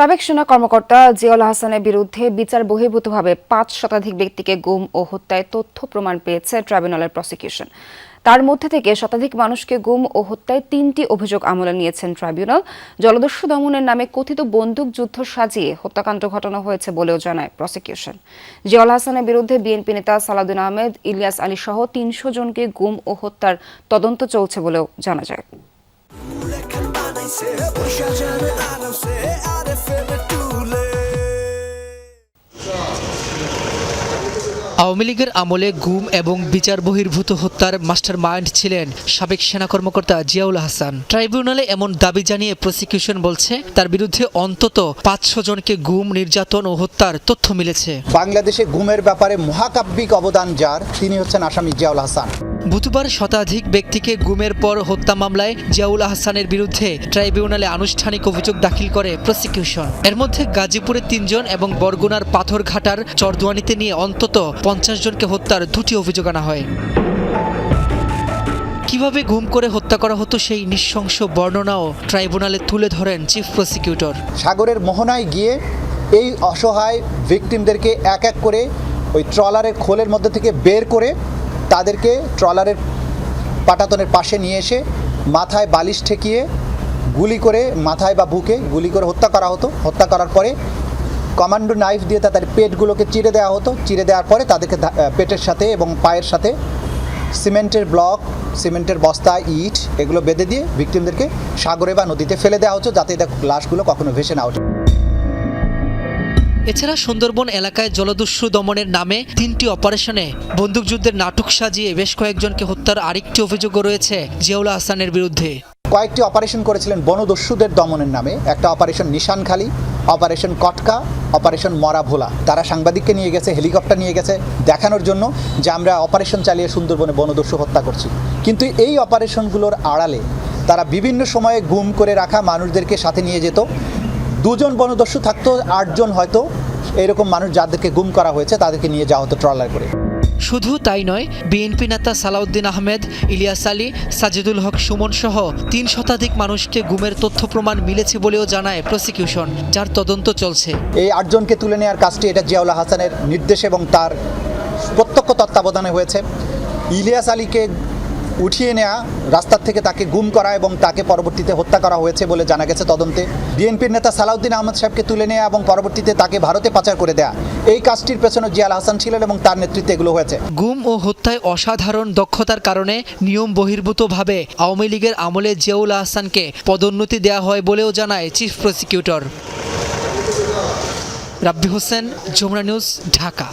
সাবেক সেনা কর্মকর্তা জিয়াউল হাসানের বিরুদ্ধে বিচার বহির্ভূতভাবে পাঁচ শতাধিক ব্যক্তিকে গুম ও হত্যায় তথ্য প্রমাণ পেয়েছে ট্রাইব্যুনালের প্রসিকিউশন। তার মধ্যে থেকে শতাধিক মানুষকে গুম ও হত্যায় তিনটি অভিযোগ আমলে নিয়েছেন ট্রাইব্যুনাল। জলদস্যু দমনের নামে কথিত বন্দুক যুদ্ধ সাজিয়ে হত্যাকাণ্ড ঘটানো হয়েছে বলেও জানায় প্রসিকিউশন। জিয়াউল হাসানের বিরুদ্ধে বিএনপি নেতা সালাউদ্দিন আহমেদ, ইলিয়াস আলী সহ তিনশো জনকে গুম ও হত্যার তদন্ত চলছে বলেও জানা যায়। আওয়ামী লীগের আমলে গুম এবং বিচার বহির্ভূত হত্যার মাস্টার মাইন্ড ছিলেন সাবেক সেনা কর্মকর্তা জিয়াউল হাসান। ট্রাইব্যুনালে এমন দাবি জানিয়ে প্রসিকিউশন বলছে, তার বিরুদ্ধে অন্তত পাঁচশো জনকে গুম, নির্যাতন ও হত্যার তথ্য মিলেছে। বাংলাদেশে গুমের ব্যাপারে মহাকাব্যিক অবদান যার, তিনি হচ্ছেন আসামি জিয়াউল হাসান। বুধবার শতাধিক ব্যক্তিকে গুমের পর হত্যা মামলায় জিয়াউল আহসানের বিরুদ্ধে ট্রাইব্যুনালে আনুষ্ঠানিক অভিযোগ দাখিল করে প্রসিকিউশন। এর মধ্যে গাজীপুরে তিনজন এবং বরগুনার পাথরঘাটার চরদুয়ানিতে নিয়ে অন্তত পঞ্চাশ জনকে হত্যার দুটি অভিযোগ আনা হয়। কীভাবে গুম করে হত্যা করা হতো সেই নৃশংস বর্ণনাও ট্রাইব্যুনালে তুলে ধরেন চিফ প্রসিকিউটর। সাগরের মোহনায় গিয়ে এই অসহায় ভিকটিমদেরকে এক এক করে ওই ট্রলারের খোলের মধ্যে থেকে বের করে তাদেরকে ট্রলারের পাটাতনের পাশে নিয়ে এসে মাথায় বালিশ ঠেকিয়ে গুলি করে, মাথায় বা বুকে গুলি করে হত্যা করা হতো। হত্যা করার পরে কমান্ডো নাইফ দিয়ে তাদের পেটগুলোকে চিড়ে দেওয়া হতো। চিড়ে দেওয়ার পরে তাদেরকে পেটের সাথে এবং পায়ের সাথে সিমেন্টের ব্লক, সিমেন্টের বস্তা, ইট এগুলো বেঁধে দিয়ে ভিকটিমদেরকে সাগরে বা নদীতে ফেলে দেওয়া হতো যাতে এদের লাশগুলো কখনো ভেসে না ওঠে। এছাড়া সুন্দরবন এলাকায় জলদস্যু দমনের নামে তিনটি অপারেশনে বন্দুকযুদ্ধের নাটক সাজিয়ে বেশ কয়েকজনকে হত্যার আরেকটি অভিযোগও রয়েছে জিয়াউল হাসানের বিরুদ্ধে। কয়েকটি অপারেশন করেছিলেন বনদস্যুদের দমনের নামে। একটা operation Nishankhali, operation Katka, operation Mora Bhola তারা সাংবাদিককে নিয়ে গেছে, হেলিকপ্টার নিয়ে গেছে দেখানোর জন্য যে আমরা অপারেশন চালিয়ে সুন্দরবনে বনদস্যু হত্যা করছি। কিন্তু এই অপারেশনগুলোর আড়ালে তারা বিভিন্ন সময়ে গুম করে রাখা মানুষদেরকে সাথে নিয়ে যেত। দুজন বনদস্যু থাকতো আটজন হয়তো এরকম মানুষ যাদেরকে গুম করা হয়েছে তাদেরকে নিয়ে যাওয়া হতো ট্রলার করে। শুধু তাই নয় বিএনপি নেতা সালাউদ্দিন আহমেদ ইলিয়াস আলী সাজিদুল হক সুমন সহ তিন শতাধিক মানুষকে গুমের তথ্য প্রমাণ মিলেছে বলেও জানায় প্রসিকিউশন যার তদন্ত চলছে। এই আটজনকে তুলে নেওয়ার কাজটি এটা জিয়াউল হাসানের নির্দেশ এবং তার প্রত্যক্ষ তত্ত্বাবধানে হয়েছে। ইলিয়াস আলীকে উঠিয়ে নেওয়া রাস্তার থেকে তাকে গুম করা এবং তাকে পরবর্তীতে হত্যা করা হয়েছে বলে জানা গেছে তদন্তে। বিএনপির নেতা সালাউদ্দিন আহমদ সাহেবকে তুলে নেওয়া এবং পরবর্তীতে তাকে ভারতে পাচার করে দেয়া। এই কাজটির পেছনে জিয়াল হাসান ছিলেন এবং তার নেতৃত্বে এগুলো হয়েছে। গুম ও হত্যায় অসাধারণ দক্ষতার কারণে নিয়ম বহির্ভূতভাবে আওয়ামী লীগের আমলে জিয়াউল আহসানকে পদোন্নতি দেওয়া হয় বলেও জানায় chief prosecutor. Rabbi Hossain, Jamuna news, Dhaka.